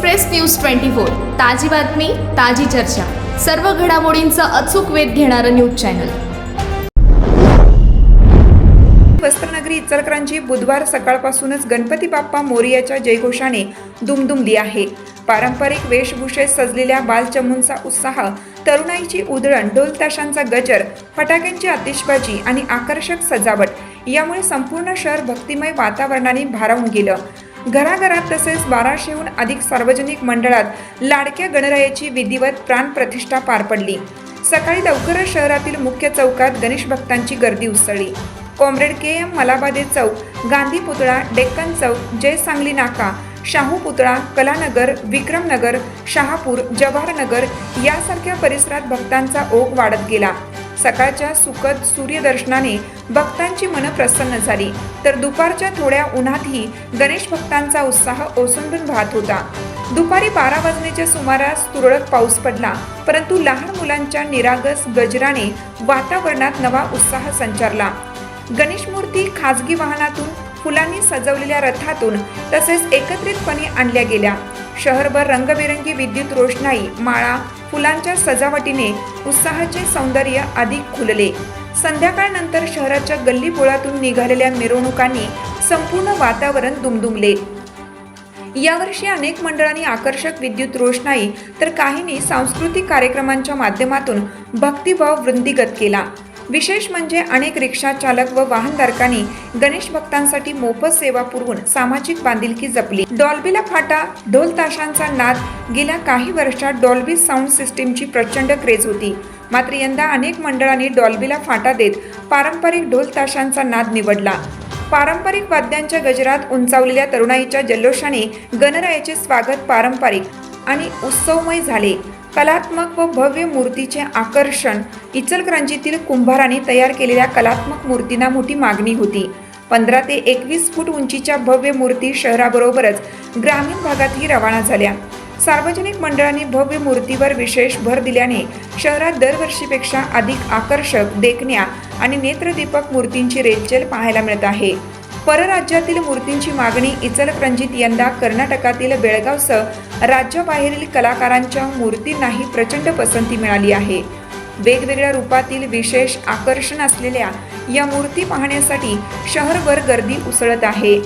Express news twenty four. ताजी बातमी ताजी चर्चा. सर्व घडामोडींचा अचूक वेध घेणारं न्यूज चॅनल. वस्त्रनगरी इचलकरांची बुधवार सकाळपासूनच गणपती बाप्पा मोरियाच्या जयघोषाने दुमदुमली आहे. पारंपरिक वेशभूषेत सजलेल्या बालचमूंचा उत्साह तरुणाईची उधळण ढोलताशांचा गजर फटाक्यांची आतिषबाजी आणि आकर्षक सजावट यामुळे संपूर्ण शहर भक्तिमय वातावरणाने भारावून गेलं. घराघरात तसेच बाराशेहून अधिक सार्वजनिक मंडळात लाडक्या गणरायाची विधिवत प्राणप्रतिष्ठा पार पडली. सकाळी लवकरच शहरातील मुख्य चौकात गणेश भक्तांची गर्दी उसळली. कॉम्रेड के एम मलाबादे चौक गांधी पुतळा डेक्कन चौक जय सांगली नाका शाहू पुतळा कलानगर विक्रमनगर शहापूर जवाहरनगर यासारख्या परिसरात भक्तांचा ओघ वाढत गेला. सकाळच्या सुखद सूर्यदर्शनाने भक्तांची मनं प्रसन्न झाली. तर दुपारच्या थोड्या उन्हातही गणेश भक्तांचा उत्साह ओसंडून वाहत होता. दुपारी बारा वाजण्याच्या सुमारास तुरळक पाऊस पडला परंतु लहान मुलांच्या निरागस गजराने वातावरणात नवा उत्साह संचारला. गणेश मूर्ती खाजगी वाहनातून फुलांनी सजवलेल्या रथातून तसेच एकत्रितपणे आणल्या गेल्या. शहरभर रंगबेरंगी विद्युत रोषणाई माळा फुलांच्या सजावटीने उत्साहाचे सौंदर्य अधिक खुलले. संध्याकाळनंतर शहराच्या गल्लीबोळातून निघालेल्या मिरवणुकांनी संपूर्ण वातावरण दुमदुमले. यावर्षी अनेक मंडळांनी आकर्षक विद्युत रोषणाई तर काहींनी सांस्कृतिक कार्यक्रमांच्या माध्यमातून भक्तिभाव वृंदिगत केला. विशेष म्हणजे अनेक रिक्षा चालक व वाहनधारकांनी गणेश भक्तांसाठी मोफत सेवा पुरवून सामाजिक बांधिलकी जपली. डॉल्बीला फाटा ढोल ताशांचा नाद गेल्या काही वर्षात डॉल्बी साऊंड सिस्टीमची प्रचंड क्रेज होती. मात्र यंदा अनेक मंडळांनी डॉल्बीला फाटा देत पारंपरिक ढोल ताशांचा नाद निवडला. पारंपरिक वाद्यांच्या गजरात उंचावलेल्या तरुणाईच्या जल्लोषाने गणरायाचे स्वागत पारंपरिक आणि उत्सवमय झाले. कलात्मक व भव्य मूर्तीचे आकर्षण. इचलकरंजीतील कुंभारांनी तयार केलेल्या कलात्मक मूर्तींना मोठी मागणी होती. पंधरा ते एकवीस फूट उंचीच्या भव्य मूर्ती शहराबरोबरच ग्रामीण भागातही रवाना झाल्या. सार्वजनिक मंडळांनी भव्य मूर्तीवर विशेष भर दिल्याने शहरात दरवर्षीपेक्षा अधिक आकर्षक देखण्या आणि नेत्रदीपक मूर्तींची रेलचेल पाहायला मिळत आहे. परराज्यातील मूर्तींची मागणी इचलकरंजीत यंदा कर्नाटकातील बेळगावसह राज्याबाहेरील कलाकारांच्या मूर्तींनाही प्रचंड पसंती मिळाली आहे. वेगवेगळ्या रूपातील विशेष आकर्षण असलेल्या या मूर्ती पाहण्यासाठी शहरभर गर्दी उसळत आहे.